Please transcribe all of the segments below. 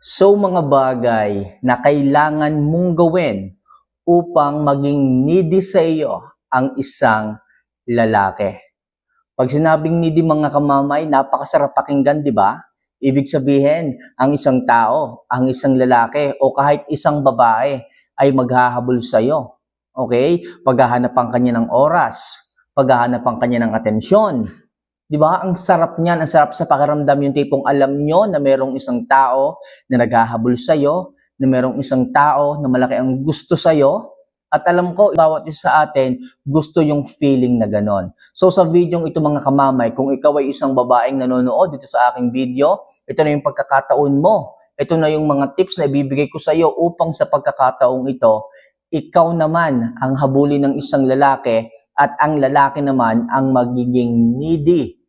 So mga bagay na kailangan mong gawin upang maging needy sa iyo ang isang lalaki. Pag sinabing needy mga kamamay, napakasarap pakinggan, di ba? Ibig sabihin, ang isang tao, ang isang lalaki, o kahit isang babae ay maghahabol sa iyo. Okay? Paghahanap ang kanya ng oras, paghahanap ang kanya ng atensyon. Di ba? Ang sarap niyan, ang sarap sa pakiramdam yung tipong alam nyo na merong isang tao na naghahabol sa iyo, na merong isang tao na malaki ang gusto sa iyo, at alam ko, bawat isa sa atin, gusto yung feeling na ganon. So sa video ito mga kamamay, kung ikaw ay isang babaeng nanonood dito sa aking video, ito na yung pagkakataon mo. Ito na yung mga tips na ibibigay ko sa iyo upang sa pagkakataong ito, ikaw naman ang habulin ng isang lalaki at ang lalaki naman ang magiging needy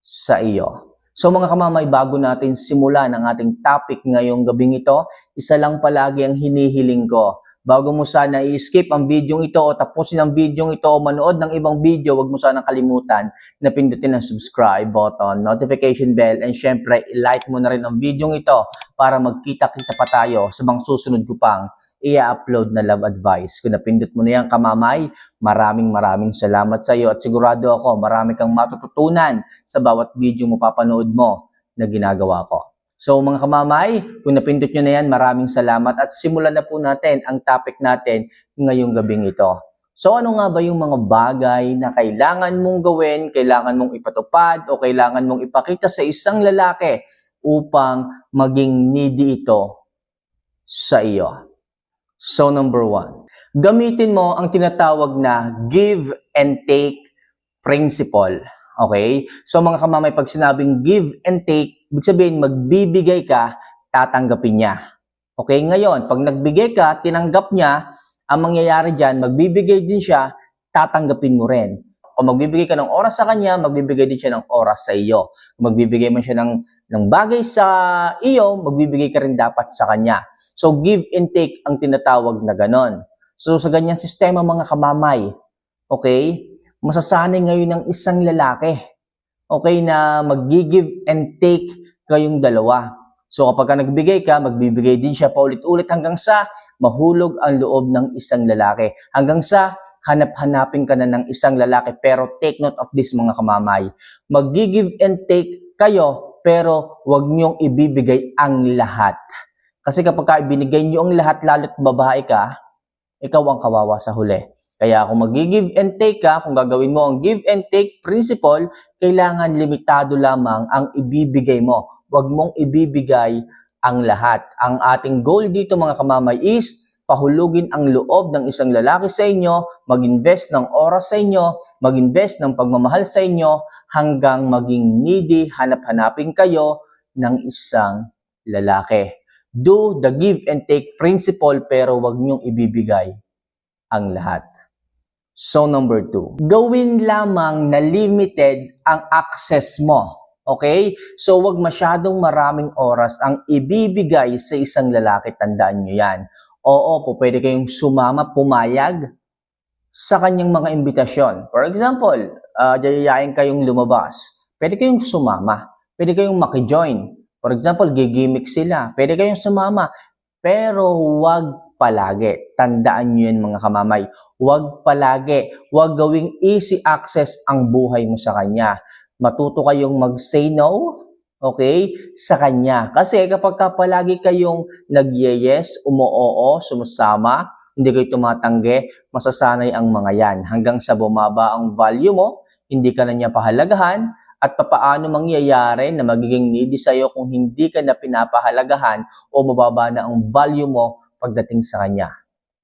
sa iyo. So mga kamamay, bago natin simulan ang ating topic ngayong gabing ito, isa lang palagi ang hinihiling ko. Bago mo sana i-skip ang video ito o tapusin ang video ito o manood ng ibang video, wag mo sana kalimutan na pindutin ang subscribe button, notification bell, and syempre, i-like mo na rin ang video ito para magkita-kita pa tayo sa mga susunod ko pang i-upload na love advice. Kung napindot mo na yan, kamamay, maraming maraming salamat sa iyo at sigurado ako marami kang matututunan sa bawat video mo papanood mo na ginagawa ko. So mga kamamay, kung napindot nyo na yan, maraming salamat at simulan na po natin ang topic natin ngayong gabing ito. So ano nga ba yung mga bagay na kailangan mong gawin, kailangan mong ipatupad o kailangan mong ipakita sa isang lalaki upang maging needy ito sa iyo? So number one, gamitin mo ang tinatawag na give and take principle. Okay? So mga kamamay, pag sinabing give and take, ibig sabihin magbibigay ka, tatanggapin niya. Okay? Ngayon, pag nagbigay ka, tinanggap niya, ang mangyayari dyan, magbibigay din siya, tatanggapin mo rin. Kung magbibigay ka ng oras sa kanya, magbibigay din siya ng oras sa iyo. Kung magbibigay man siya ng, ng bagay sa iyo, magbibigay ka rin dapat sa kanya. So, give and take ang tinatawag na ganon. So, sa ganyan sistema mga kamamay, okay, masasanay ngayon ng isang lalaki, okay, na mag-give and take kayong dalawa. So, kapag ka nagbigay ka, magbibigay din siya paulit-ulit hanggang sa mahulog ang loob ng isang lalaki. Hanggang sa hanap-hanapin ka na ng isang lalaki. Pero take note of this mga kamamay. Mag-give and take kayo, pero wag niyong ibibigay ang lahat. Kasi kapag ka ibinigay niyo ang lahat, lalo't babae ka, ikaw ang kawawa sa huli. Kaya kung mag-give and take ka, kung gagawin mo ang give and take principle, kailangan limitado lamang ang ibibigay mo. Huwag mong ibibigay ang lahat. Ang ating goal dito mga kamamay is pahulugin ang loob ng isang lalaki sa inyo, mag-invest ng oras sa inyo, mag-invest ng pagmamahal sa inyo, hanggang maging needy, hanap-hanapin kayo ng isang lalaki. Do the give and take principle pero wag niyong ibibigay ang lahat. So number two, gawin lamang na limited ang access mo. Okay? So wag masyadong maraming oras ang ibibigay sa isang lalaki. Tandaan nyo yan. Oo, po pwede kayong sumama, pumayag sa kanyang mga imbitasyon. For example, uh, yayayain kayong lumabas. Pwede kayong sumama. Pwede kayong makijoin. For example, gigimik sila. Pwede kayong sumama. Pero huwag palagi. Tandaan nyo yan mga kamamay. Huwag palagi. Huwag gawing easy access ang buhay mo sa kanya. Matuto kayong mag-say no, okay, sa kanya. Kasi kapag ka palagi kayong nag-yes, umo-oo, sumasama, hindi kayo tumatanggi, masasanay ang mga yan. Hanggang sa bumaba ang value mo, hindi ka na niya pahalagahan, at papaano mangyayari na magiging needy sa iyo kung hindi ka na pinapahalagahan o mababa na ang value mo pagdating sa kanya.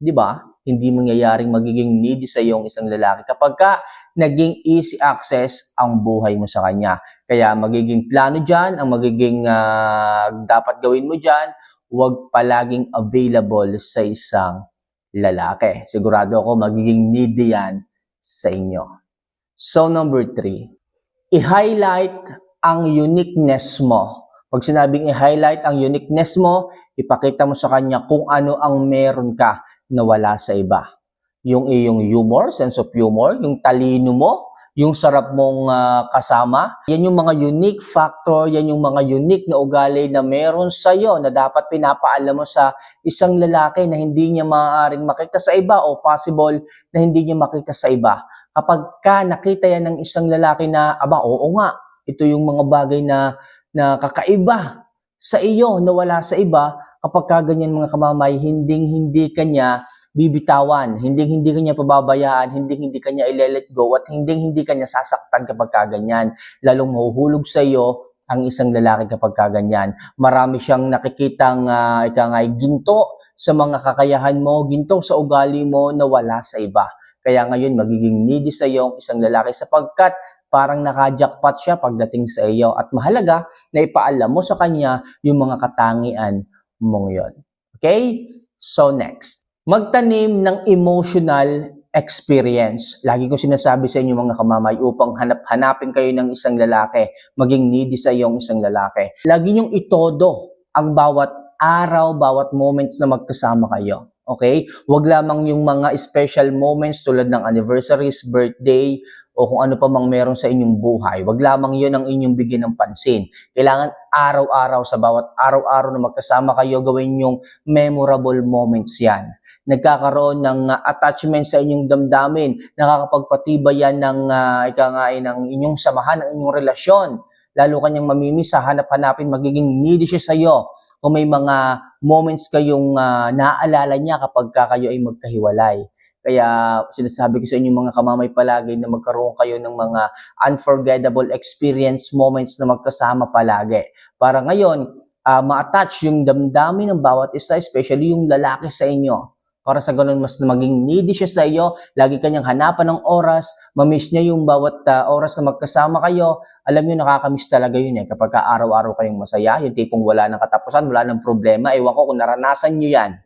'Di ba? Hindi mangyayaring magiging needy sa iyo ang isang lalaki kapag ka naging easy access ang buhay mo sa kanya. Kaya magiging plano diyan, ang magiging uh, dapat gawin mo diyan, huwag palaging available sa isang lalaki. Sigurado ako magiging needy yan sa inyo. So number three, i-highlight ang uniqueness mo. Pag sinabing i-highlight ang uniqueness mo, ipakita mo sa kanya kung ano ang meron ka na wala sa iba. Yung iyong humor, sense of humor, yung talino mo, yung sarap mong ah, kasama. Yan yung mga unique factor, yan yung mga unique na ugali na meron sa'yo na dapat pinapaalam mo sa isang lalaki na hindi niya maaaring makita sa iba o possible na hindi niya makita sa iba. Kapag ka nakita yan ng isang lalaki na, aba, oo nga, ito yung mga bagay na, na kakaiba sa iyo na wala sa iba, kapag ka ganyan mga kamamay, hindi hindi kanya bibitawan, hindi hindi kanya pababayaan, hindi hindi kanya i-let go at hindi hindi kanya sasaktan kapag kaganyan. Lalong mahuhulog sa iyo ang isang lalaki kapag kaganyan. Marami siyang nakikitang uh, ika nga, ginto sa mga kakayahan mo, ginto sa ugali mo na wala sa iba. Kaya ngayon magiging needy sa iyo ang isang lalaki sapagkat parang naka-jackpot siya pagdating sa iyo at mahalaga na ipaalam mo sa kanya yung mga katangian mong yon. Okay? So next magtanim ng emotional experience. Lagi ko sinasabi sa inyo mga kamamay upang hanap-hanapin kayo ng isang lalaki, maging needy sa iyong isang lalaki. Lagi niyong itodo ang bawat araw, bawat moments na magkasama kayo. Okay? Huwag lamang yung mga special moments tulad ng anniversaries, birthday, o kung ano pa mang meron sa inyong buhay. Huwag lamang yun ang inyong bigyan ng pansin. Kailangan araw-araw sa bawat araw-araw na magkasama kayo, gawin yung memorable moments yan nagkakaroon ng uh, attachment sa inyong damdamin, nakakapagpatibay yan ng uh, ika ay ng inyong samahan, ng inyong relasyon. Lalo kanyang mamimisa, hanap-hanapin, magiging needy siya sa iyo. Kung may mga moments kayong uh, naaalala niya kapag ka kayo ay magkahiwalay. Kaya sinasabi ko sa inyo mga kamamay palagi na magkaroon kayo ng mga unforgettable experience moments na magkasama palagi. Para ngayon, uh, ma-attach yung damdamin ng bawat isa, especially yung lalaki sa inyo para sa ganun mas maging needy siya sa iyo, lagi kanyang hanapan ng oras, mamiss niya yung bawat uh, oras na magkasama kayo. Alam niyo nakakamiss talaga yun eh kapag ka araw-araw kayong masaya, yung tipong wala nang katapusan, wala nang problema. Ewan ko kung naranasan niyo yan.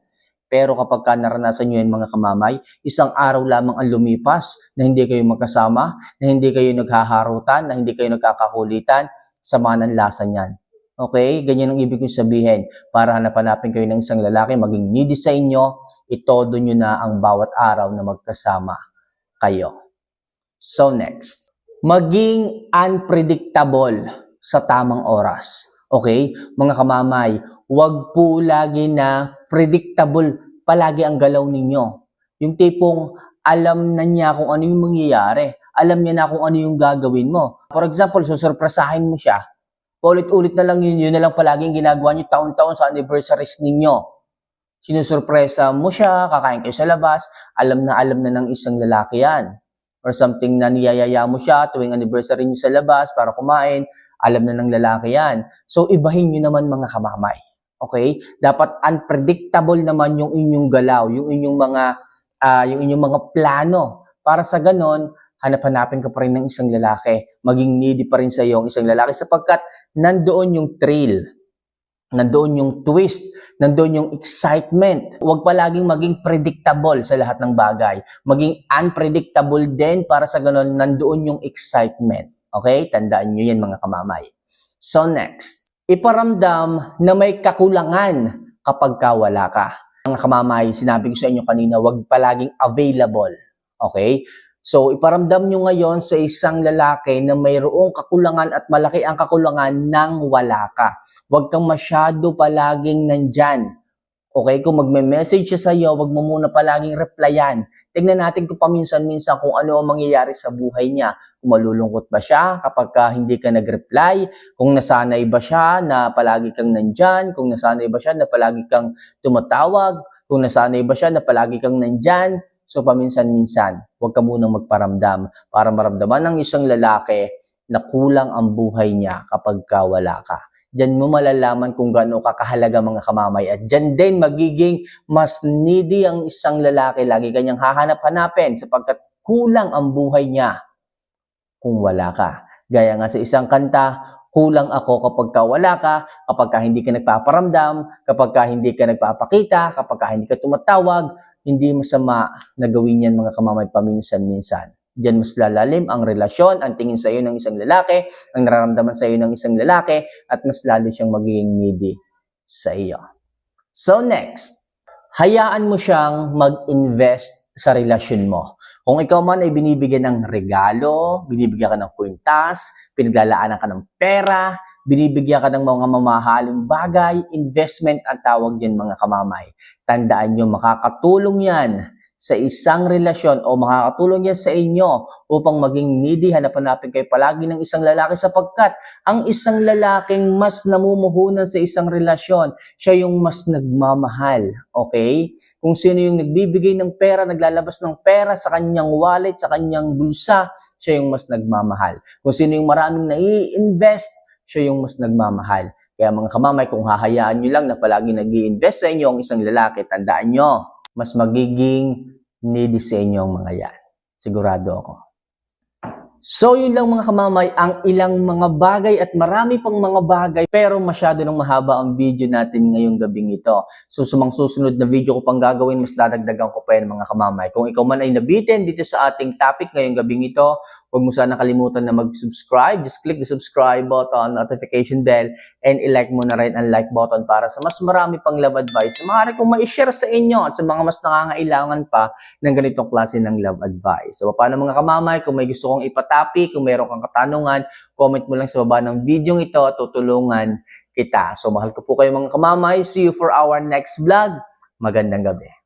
Pero kapag ka naranasan niyo yan mga kamamay, isang araw lamang ang lumipas na hindi kayo magkasama, na hindi kayo naghaharutan, na hindi kayo nagkakakulitan, sama ng lasa niyan. Okay? Ganyan ang ibig kong sabihin. Para hanapanapin kayo ng isang lalaki, maging needy sa inyo, itodo nyo na ang bawat araw na magkasama kayo. So next, maging unpredictable sa tamang oras. Okay? Mga kamamay, wag po lagi na predictable palagi ang galaw ninyo. Yung tipong alam na niya kung ano yung mangyayari. Alam niya na kung ano yung gagawin mo. For example, susurpresahin mo siya Paulit-ulit na lang yun, yun na lang palaging ginagawa nyo taon-taon sa anniversaries ninyo. Sinusurpresa mo siya, kakain kayo sa labas, alam na alam na ng isang lalaki yan. Or something na niyayaya mo siya tuwing anniversary niyo sa labas para kumain, alam na ng lalaki yan. So, ibahin nyo naman mga kamamay. Okay? Dapat unpredictable naman yung inyong galaw, yung inyong mga uh, yung inyong mga plano. Para sa ganon, hanap-hanapin ka pa rin ng isang lalaki. Maging needy pa rin sa iyo ang isang lalaki sapagkat nandoon yung thrill, nandoon yung twist, nandoon yung excitement. Huwag palaging maging predictable sa lahat ng bagay. Maging unpredictable din para sa ganun, nandoon yung excitement. Okay? Tandaan nyo yan mga kamamay. So next, iparamdam na may kakulangan kapag ka wala ka. Mga kamamay, sinabi ko sa inyo kanina, huwag palaging available. Okay? So, iparamdam nyo ngayon sa isang lalaki na mayroong kakulangan at malaki ang kakulangan nang wala ka. Huwag kang masyado palaging nandyan. Okay, kung magme-message siya sa iyo, wag mo muna palaging replyan. Tingnan natin kung paminsan-minsan kung ano ang mangyayari sa buhay niya. Kung malulungkot ba siya kapag ka hindi ka nag-reply, kung nasanay ba siya na palagi kang nandyan, kung nasanay ba siya na palagi kang tumatawag, kung nasanay ba siya na palagi kang nandyan, So paminsan-minsan, huwag ka munang magparamdam para maramdaman ng isang lalaki na kulang ang buhay niya kapag ka wala ka. Diyan mo malalaman kung gaano kakahalaga mga kamamay. At diyan din magiging mas needy ang isang lalaki. Lagi kanyang hahanap-hanapin sapagkat kulang ang buhay niya kung wala ka. Gaya nga sa isang kanta, kulang ako kapag ka wala ka, kapag ka hindi ka nagpaparamdam, kapag ka hindi ka nagpapakita, kapag ka hindi ka tumatawag, hindi masama na gawin yan mga kamamay paminsan-minsan. Diyan mas lalalim ang relasyon, ang tingin sa iyo ng isang lalaki, ang nararamdaman sa iyo ng isang lalaki, at mas lalo siyang magiging needy sa iyo. So next, hayaan mo siyang mag-invest sa relasyon mo. Kung ikaw man ay binibigyan ng regalo, binibigyan ka ng kwintas, pinaglalaanan ka ng pera, binibigyan ka ng mga mamahaling bagay, investment ang tawag dyan mga kamamay. Tandaan nyo, makakatulong yan sa isang relasyon o makakatulong yan sa inyo upang maging needy, hanap-hanapin kayo palagi ng isang lalaki sapagkat ang isang lalaking mas namumuhunan sa isang relasyon, siya yung mas nagmamahal. Okay? Kung sino yung nagbibigay ng pera, naglalabas ng pera sa kanyang wallet, sa kanyang bulsa, siya yung mas nagmamahal. Kung sino yung maraming nai-invest, siya yung mas nagmamahal. Kaya mga kamamay, kung hahayaan nyo lang na palagi nag invest sa inyo ang isang lalaki, tandaan nyo, mas magiging needy sa inyo mga yan. Sigurado ako. So yun lang mga kamamay, ang ilang mga bagay at marami pang mga bagay pero masyado nang mahaba ang video natin ngayong gabing ito. So sa mga susunod na video ko pang gagawin, mas dadagdagan ko pa yan mga kamamay. Kung ikaw man ay nabitin dito sa ating topic ngayong gabing ito, huwag mo sana kalimutan na mag-subscribe. Just click the subscribe button, notification bell, and i-like mo na rin ang like button para sa mas marami pang love advice na maaari kong ma-share sa inyo at sa mga mas nangangailangan pa ng ganitong klase ng love advice. So paano mga kamamay, kung may gusto kong ipatopic, kung meron kang katanungan, comment mo lang sa baba ng video ito at tutulungan kita. So mahal ko po kayo mga kamamay. See you for our next vlog. Magandang gabi.